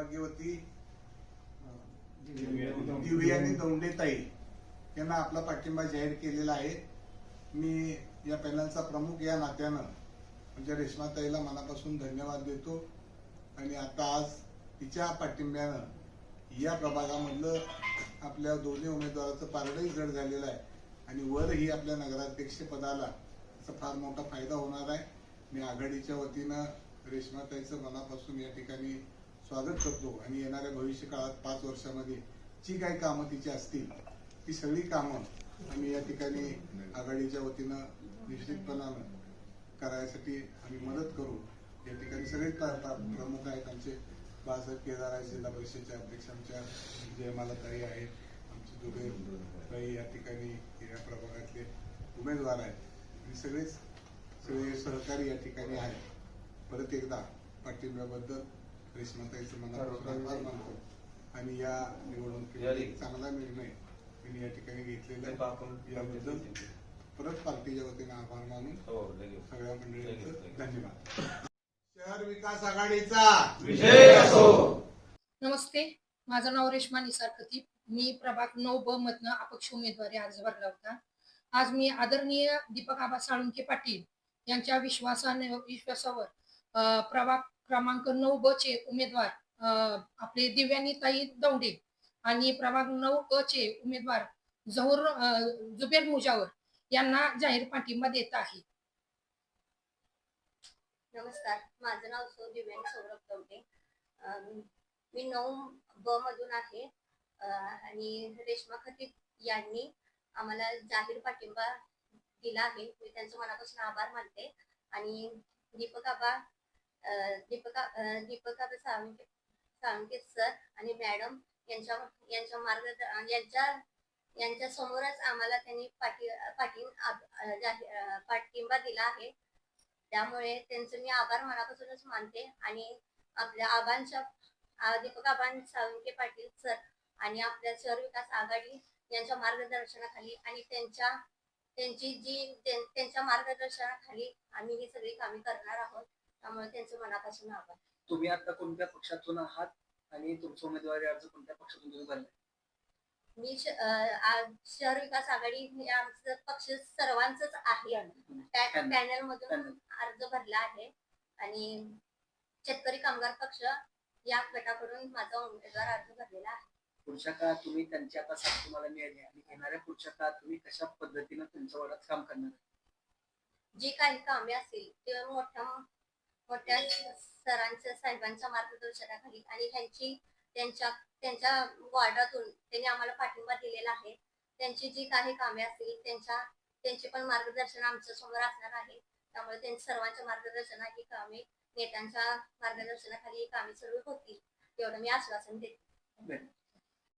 सौभाग्यवती दिव्या आणि दौंडेताई यांना आपला पाठिंबा जाहीर केलेला आहे. मी या पॅनलचा प्रमुख या नात्यानं म्हणजे रेश्माताईला मनापासून धन्यवाद देतो. आणि आता आज तिच्या पाठिंब्यानं या प्रभागामधलं आपल्या दोन्ही उमेदवाराचं पारडंही जड झालेलं आहे. आणि वरही आपल्या नगराध्यक्ष पदाला त्याचा फार मोठा फायदा होणार आहे. मी आघाडीच्या वतीनं रेश्माताईचं मनापासून या ठिकाणी स्वागत करतो. आणि येणाऱ्या भविष्य काळात पाच वर्षामध्ये जी काही कामं तिची असतील ती सगळी कामं आम्ही या ठिकाणी आघाडीच्या वतीनं निश्चितपणानं करायसाठी आम्ही मदत करू. या ठिकाणी सगळेच प्रमुख आहेत आमचे बाळासाहेब केदार आहे जिल्हा परिषदेचे अध्यक्ष आमच्या जयमाला ताई आहेत आमचे दुबे ताई या ठिकाणी या प्रभागातले उमेदवार आहेत. आणि सगळेच सगळे सहकारी या ठिकाणी आहेत. परत एकदा पाठिंब्याबद्दल रेश्माताईचं मनापासून आभार मानतो. आणि या निवडणुकीमध्ये चांगला निर्णय मी या ठिकाणी घेतलेला आहे. याबद्दल परत पार्टीच्या वतीने आभार मानून सगळ्या मंडळींचं धन्यवाद. शहर विकास आघाडीचा विजय असो. नमस्ते. माझं नाव रेश्मा निसार खतीब मी प्रभाग नऊ ब मधनं अपक्ष उमेदवारी अर्ज भरला होता. आज मी आदरणीय दीपक आबा साळुंके पाटील यांच्या विश्वासाने विश्वासावर प्रभाग क्रमांक नऊ ब चे उमेदवार अ, आपले दिव्यानीताई दौंडे आणि क्रमांक नऊ अ चे उमेदवार जहूर जुबेर मुजावर यांना जाहीर पाठिंबा देत आहे. नमस्कार माझं नाव सौ दिव्यांग सौरभ दौंडे. अं, मी नऊ ब मधून आहे. आणि रेश्मा खतीब यांनी आम्हाला जाहीर पाठिंबा दिला आहे. मी त्यांचं मनापासून आभार मानते. आणि दीपक आबा दीपका दीपका सावंके सावंके सर आणि मॅडम यांच्या यांच्या मार्ग यांच्या यांच्या समोरच आम्हाला त्यांनी पाठी पाठी पाठिंबा दिला आहे. त्यामुळे त्यांचं मी आभार मनापासूनच मानते आणि आपल्या आबांच्या दीपक आबां सावंके पाटील सर आणि आपल्या शहर विकास आघाडी यांच्या मार्गदर्शनाखाली आणि त्यांच्या त्यांची जी त्यांच्या मार्गदर्शनाखाली आम्ही ही सगळी कामे करणार आहोत. त्यामुळे त्यांचं मनापासून आभार तुम्ही आता कोणत्या पक्षातून आहात? आणि तुमचा उमेदवारी अर्ज कोणत्या पक्षातून तुम्ही भरला? मी श- अं, आ- शहर विकास आघाडी हे आमचं पक्ष सर्वांच आहे. Panel. पॅनल मधून. अर्ज भरला आहे. आणि शेतकरी कामगार पक्ष या गटाकडून माझा उमेदवार अर्ज भरलेला आहे. पुढच्या काळात तुम्ही त्यांची आता साथ तुम्हाला मिळाली आणि येणाऱ्या पुढच्या काळात तुम्ही कशा पद्धतीनं त्यांच्या वाड्यात काम करणार? जी काही कामे असतील ते मोठ्या मोठ्या सरांच्या साहेबांच्या मार्गदर्शनाखाली आणि ह्यांची त्यांच्या त्यांच्या वॉर्डातून त्यांनी आम्हाला पाठिंबा दिलेला आहे. त्यांची जी काही कामे असतील त्यांच्या त्यांचे पण मार्गदर्शन आमच्यासमोर असणार आहे. त्यामुळे त्यांच्या सर्वांच्या मार्गदर्शनाची कामे नेत्यांच्या मार्गदर्शनाखाली ही कामे सर्व होतील. एवढं मी आश्वासन देते.